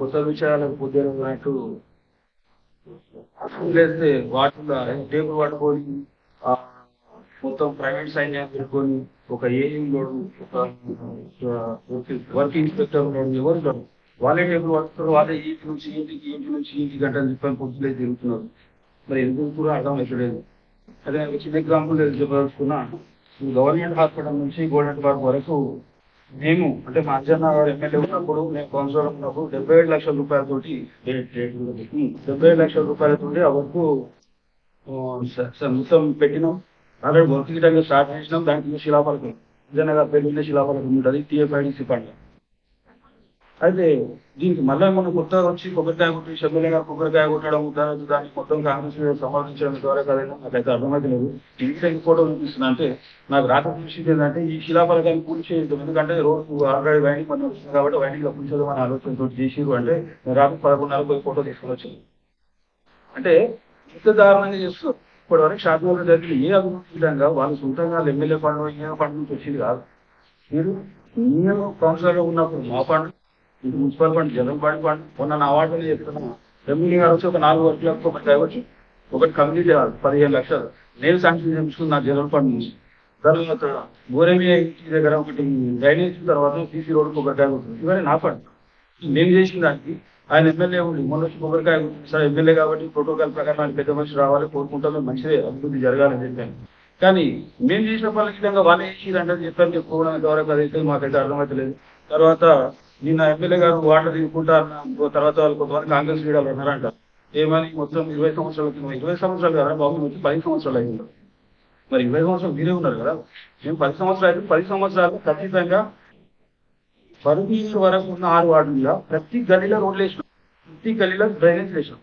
కొత్త విషయాలకు పొద్దున్నట్టు లేస్తే వాటిలో టేబుల్ పట్టుకొని మొత్తం ప్రైవేట్ సైన్యం పెట్టుకొని ఒక ఏఎం లోడు ఒక వర్క్ ఇన్స్పెక్టర్ లోడు ఎవరు లోడు వాళ్ళే టేబుల్ పట్టుకుంటారు వాళ్ళే ఇంటి నుంచి ఇంటికి ఇంటి నుంచి ఇంటి గంటలు చెప్పని పొద్దులే తిరుగుతున్నారు. మరి ఎందుకు కూడా అర్థం అవుతలేదు అదే చిన్న ఎగ్జాంపుల్ చెప్పదలుచుకున్నా. గవర్నమెంట్ హాస్పిటల్ నుంచి గోల్డెన్ పార్క్ వరకు మేము అంటే మా అంజన్న గారు ఎమ్మెల్యే ఉన్నప్పుడు మేము కౌన్సిలర్ ఉన్నప్పుడు డెబ్బై ఏడు లక్షల రూపాయలతోటి ఉమ్, డెబ్బై ఏడు లక్షల రూపాయలతోటి ఆ వర్క్ ఆ, స- స- మొత్తం పెట్టినాం. ఆల్రెడీ వర్క్ గిటంగా స్టార్ట్ చేసినాం. దానికి శిలాఫలకం. అంజన్న గారు పెళ్ళి శిలాఫలకం ఉంటుంది. టీఎఫ్ఐడిసి ఫండ్ అయితే దీనికి మళ్ళీ మనం కొత్తగా వచ్చి కొబ్బరికాయ కొట్టి ఎమ్మెల్యే గారు కొబ్బరికాయ కొట్టడం దాని దాన్ని మొత్తం కాంగ్రెస్ మీద సమర్థించడం ద్వారా కదండి నాకైతే అర్థమైతలేదు ఇంకా ఫోటో చూపిస్తున్నా అంటే నాకు రాక చూసింది ఏంటంటే ఈ శిలాఫలకాన్ని పూర్తి ఎందుకంటే రోజు ఆల్రెడీ వైండింగ్ మనం వచ్చింది కాబట్టి వైండింగ్లో అనే మన ఆలోచనతో చేసిరు అంటే నేను రాత్రి పదకొండున్నర పోయి ఫోటో తీసుకుని వచ్చింది అంటే ఇంత దారుణంగా చేస్తూ ఇప్పటి వరకు షాద్నగర్ జరిగిన ఏ అభివృద్ధి విధంగా వాళ్ళు సొంతంగా ఎమ్మెల్యే పండు ఏ పండు నుంచి వచ్చింది కాదు. మీరు నేను కౌన్సిలర్ ఉన్నప్పుడు మా పండుగ ఇది municipal fund general fund fund. మొన్న నా వార్డులో చెప్తున్నా ఎమ్మెల్యే గారు వచ్చి ఒక నాలుగు వర్కులకు ఒకటి కావచ్చు ఒకటి కంప్లీట్ చేయాలి పదిహేను లక్షలు. నేను శాంక్షన్ చేయించుకున్న జనరల్ ఫండ్ నుంచి. తర్వాత గోరేమియా ఇంటి దగ్గర ఒకటి డ్రైనేజ్ తర్వాత సీసీ రోడ్డు కొబ్బరికాయ ఉంటుంది ఇవన్నీ నా ఫండ్. నేను చేసిన దానికి ఆయన ఎమ్మెల్యే ఉండి మొన్న వచ్చి కొబ్బరికాయ సార్ ఎమ్మెల్యే కాబట్టి ప్రోటోకాల్ ప్రకారం ఆయన పెద్ద మనిషి రావాలి కోరుకుంటామే మంచిదే అభివృద్ధి జరగాలని చెప్పాను. కానీ మేము చేసిన పనుల విధంగా వాళ్ళే చేసిరంటే చెప్పాను చెప్పుకోవడం ఎంతవరకు అదైతే మాకైతే అర్థమవుతలేదు తర్వాత నిన్న ఎమ్మెల్యే గారు వాటర్ తీసుకుంటారు తర్వాత వాళ్ళు కొంతమంది కాంగ్రెస్ లీడర్లు ఉన్నారంట. ఏమని? మొత్తం ఇరవై సంవత్సరాల కింద ఇరవై సంవత్సరాలు కదా బాబు వచ్చి పది సంవత్సరాలు అయింది. మరి ఇరవై సంవత్సరాలు మీరే ఉన్నారు కదా? మేము పది సంవత్సరాలు అయితే పది సంవత్సరాలు ఖచ్చితంగా పరుగీరు వరకు ఉన్న ఆరు వార్డుల్లో ప్రతి గల్లీలో రోడ్లు వేసినాం. ప్రతి గల్లీలో డ్రైనేజ్ వేసినాం.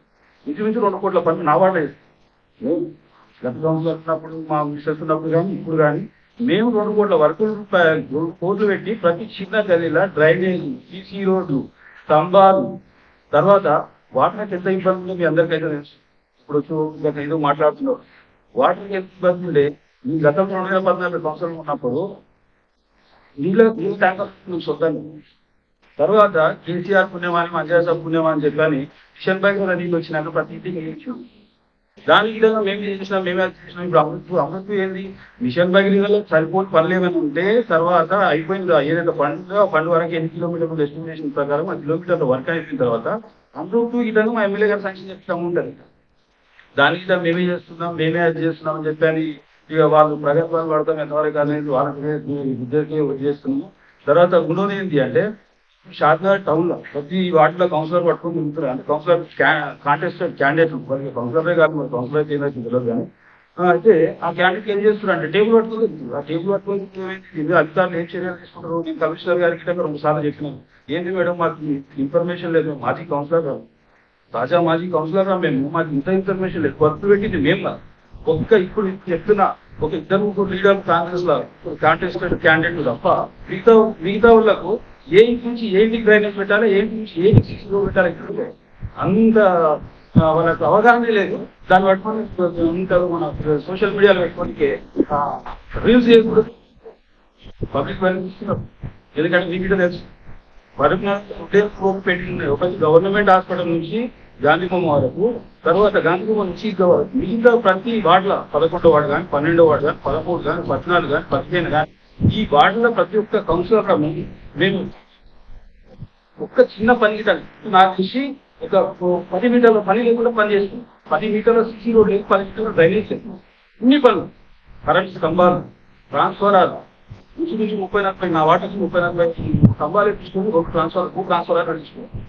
ఇంచుమించు రెండు కోట్ల పని నా వార్డు వేసినాం. గత సంవత్సరం మా మిస్సెస్ ఉన్నప్పుడు కానీ ఇప్పుడు కానీ మేము రెండు కోట్ల వరకు రూపాయలు కోట్లు పెట్టి ప్రతి చిన్న గల్లీలో డ్రైనేజ్ సీసీ రోడ్లు స్తంభాలు తర్వాత వాటర్కి ఎంత ఇబ్బంది ఉందో మీ అందరికైతే తెలుసు. ఇప్పుడు వచ్చి ఏదో మాట్లాడుతున్నారు. వాటర్కి ఎంత ఇబ్బంది ఉండే? మీ గతంలో రెండు వేల పద్నాలుగు సంవత్సరాలు ఉన్నప్పుడు నీళ్ళ నీళ్ళ ట్యాంకర్ నువ్వు సొంతంగా. తర్వాత కేసీఆర్ పుణ్యమాని మంజాసాబ్ పుణ్యమా అని చెప్పని కిషన్ బైక్ కూడా నీళ్ళు వచ్చినాక ప్రతి ఇంటికి దానికి దాని విధంగా మేము చేసినాం? మేమే చేసినాం. ఇప్పుడు అమృత్ అమృత్ ఏంది? మిషన్ భగీరథలో సరిపోని పనులు ఏమైనా ఉంటే తర్వాత అయిపోయింది. ఏదైతే ఫండ్ ఫండ్ వరకు ఎన్ని కిలోమీటర్లు ఎస్టిమేషన్ ప్రకారం ఆ కిలోమీటర్ల వర్క్ అయిపోయిన తర్వాత అమృత్ ఇటను మా ఎమ్మెల్యే గారు శాంక్షన్ చేస్తాము ఉంటుంది దానికి మేమే చేస్తున్నాం మేమే అది చేస్తున్నాం అని చెప్పని ఇక వాళ్ళు ప్రగల్భాలు పడతాం ఎంతవరకు అనేది వాళ్ళకి ఇద్దరికి చేస్తున్నాము తర్వాత గుణం ఏంటి అంటే షాద్నగర్ టౌన్లో. ప్రతి వార్డులో కౌన్సిలర్ పట్టుకొని తిరుగుతున్నారు అంటే కౌన్సిలర్ కాంటెస్టెడ్ క్యాండిడేట్ మరి కౌన్సిలరే కాదు మరి కౌన్సిలర్ అయితే ఏదైతే తెలియదు కానీ. అయితే ఆ క్యాండిడేట్ ఏం చేస్తున్నారు అంటే టేబుల్ పట్టుకొని తిరుగుతున్నారు. ఆ టేబుల్ పట్టుకొని ఏమైంది? అధికారులు ఏం చర్యలు తీసుకుంటారు? నేను కమిషనర్ గారికి ఇట్లా రెండు సార్లు చెప్పినాను ఏంది మేడం మాకు ఇన్ఫర్మేషన్ లేదు. మాజీ కౌన్సిలర్ కాదు తాజా మాజీ కౌన్సిలర్ రా మేము. మాకు ఇంత ఇన్ఫర్మేషన్ లేదు. వర్క్ పెట్టింది మేము కాదు. ఒక్క ఇప్పుడు చెప్తున్నా ఒక ఇద్దరు ముగ్గురు లీడర్ కాంగ్రెస్లో కాంటెస్టెడ్ క్యాండిడేట్ తప్ప మిగతా మిగతా వాళ్ళకు ఏ ఇంటి నుంచి ఏంటి ఇంటికి డ్రైనేజ్ పెట్టాలి ఏ నుంచి ఏ ఇంటికి పెట్టాలి అంత వాళ్ళకి వాళ్ళకు అవగాహన లేదు. దాన్ని పట్టుకొని ఉంటారు మన సోషల్ మీడియాలో పెట్టుకోనికి రీల్స్ చేయకూడదు. పబ్లిక్ ఇస్తున్నారు ఎందుకంటే మీకు తెలుసు. వరకు హోమ్ పెట్టింది ఒకటి గవర్నమెంట్ హాస్పిటల్ నుంచి గాంధీబొమ్మ వరకు తర్వాత గాంధీబొమ్మ నుంచి మిగతా ప్రతి వార్డుల పదకొండో వార్డు కానీ పన్నెండో వార్డు కానీ పదమూడు కానీ పద్నాలుగు కానీ పదిహేను కానీ ఈ వార్డులో ప్రతి ఒక్క కౌన్సిలర్ మేము ఒక్క చిన్న పని నాకు తెలిసి ఒక పది మీటర్ల పని లేకుండా పని చేస్తుంది పది మీటర్ల సిసి రోడ్ లేదు పది మీటర్ల డ్రైనేజ్ లేదు. ఇన్ని పనులు. కరెంట్ స్తంభాలు ట్రాన్స్ఫరాలు. ఇంచుమించు ముప్పై నలభై నా వాటకి ముప్పై నలభై స్తంభాలు తీసుకుని ఒక ట్రాన్స్ఫర్ ఒక ట్రాన్స్ఫర్ నడుచుకున్నాను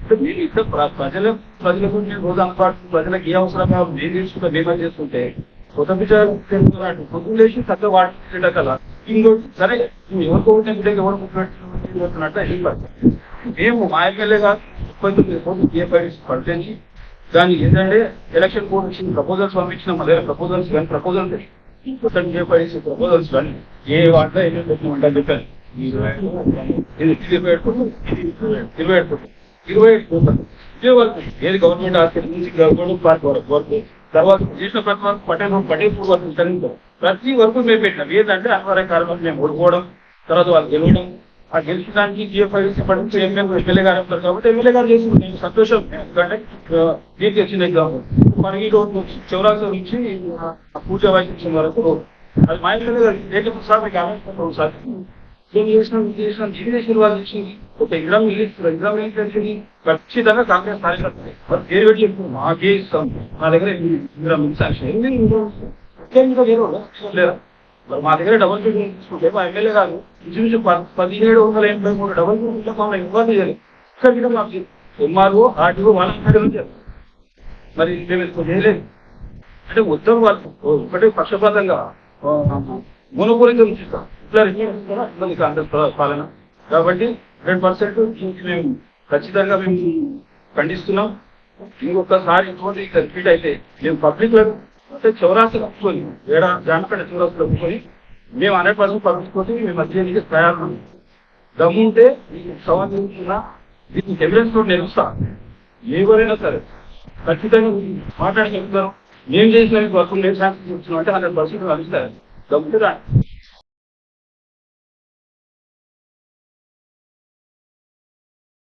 అంటే మీరు ఇక్కడ ప్ర- ప్రజల ప్రజలకు నేను రోజు అందుబాటు ప్రజలకు ఏ అవసరం కావాలి నేను తీసుకుంటే మేమే చేసుకుంటే కొత్త విచారం తెలుసుకున్నట్టు పొద్దున్న లేచి తగ్గ వాటర్ కల ఇంకోటి సరే నువ్వు ఎవరికో ఒకటి బిడ్డకి ఎవరు ముట్టుకున్నట్టు ఏం మేము మా ఎమ్మెల్యే గారు ముప్పై తొమ్మిది కోట్లు ఏపీఐసి పడితేని దాన్ని ఏంటంటే ఎలక్షన్ కోడ్ ఇచ్చిన ప్రపోజల్స్ పంపించిన మా దగ్గర ప్రపోజల్స్ కానీ ప్రపోజల్ కొత్తగా ప్రపోజల్స్ కానీ ఏ వాటిలో ఏమేమి పెట్టినామంటే చెప్పాను ఇది ఇరవై ఏడు కోట్లు ఇరవై ఏడు కోట్లు ఇరవై ఏడు కోట్లు. ఏది గవర్నమెంట్ హాస్పిటల్ నుంచి గవర్నమెంట్ పార్క్ వరకు వరకు తర్వాత చేసిన ప్రతి వరకు పటేల్ పటేల్ వరకు జరిగింది ప్రతి వరకు మేము పెట్టినాం ఏంటంటే అనివార్య కారణం మేము ఓడిపోవడం తర్వాత వాళ్ళు గెలవడం ఆ గెలిచడానికి జిఎఫ్ఐసి పడించి ఎమ్మెల్యే గారు ఉంటారు కాబట్టి ఎమ్మెల్యే గారు చేసి నేను సంతోషం ఎందుకంటే ఆ, దీనికి వచ్చిన ఎగ్జాంపుల్. మనకి ఈ రోజు నుంచి చౌరాస నుంచి ఆ పూజ వయసు వరకు అది మా ఎమ్మెల్యే గారు రేపు సార్ మీకు ఆలోచన ఒకసారి ఏం చేసినాం ఇది చేసినాం ఇది చేసిన వాళ్ళు చేసింది ఒక ఎగ్జామ్ ఇస్తారు ఎగ్జామ్ ఏం చేసింది ఖచ్చితంగా కాంగ్రెస్ కార్యకర్తలు మరి పేరు పెట్టి చెప్తున్నాం మాకే ఇస్తాం మా దగ్గర ఎగ్జామ్ సాక్షన్ ఏంది ఇంకా వేరే వాళ్ళా? లేదా మరి మా దగ్గర డబల్ బెడ్రూమ్ తీసుకుంటే మా ఎమ్మెల్యే గారు ఇంచుమించు పదిహేడు వందల ఎనభై మూడు డబల్ బెడ్రూమ్ మమ్మల్ని ఇబ్బంది చేయాలి ఇక్కడ మాకు ఎంఆర్ఓ ఆర్టీఓ వాళ్ళ దగ్గర మరి మేము ఎక్కువ చేయలేదు. అంటే ఉత్తర వాళ్ళు ఒకటే పక్షపాతంగా మునుపూరితం చూస్తాం ఇట్లా ఇబ్బంది కాంగ్రెస్ పాలన. కాబట్టి హండ్రెడ్ పర్సెంట్ దీనికి మేము ఖచ్చితంగా మేము ఖండిస్తున్నాం. ఇంకొకసారి ఇటువంటి రిపీట్ అయితే మేము పబ్లిక్లో అంటే చౌరాసి ఒప్పుకొని ఏడా జానపేట చౌరాసి ఒప్పుకొని మేము హండ్రెడ్ పర్సెంట్ పబ్లిక్ తోటి మేము తయారు దమ్ము ఉంటే మీకు సవాల్ చేస్తున్నా దీనికి ఎవిడెన్స్ తోటి నిలుస్తా ఎవరైనా సరే ఖచ్చితంగా మాట్లాడి చెప్తారు మేము చేసిన వర్క్ నేను శాంక్షన్ చూస్తున్నాం అంటే హండ్రెడ్ పర్సెంట్ కలుస్తారు దమ్ముంటే రా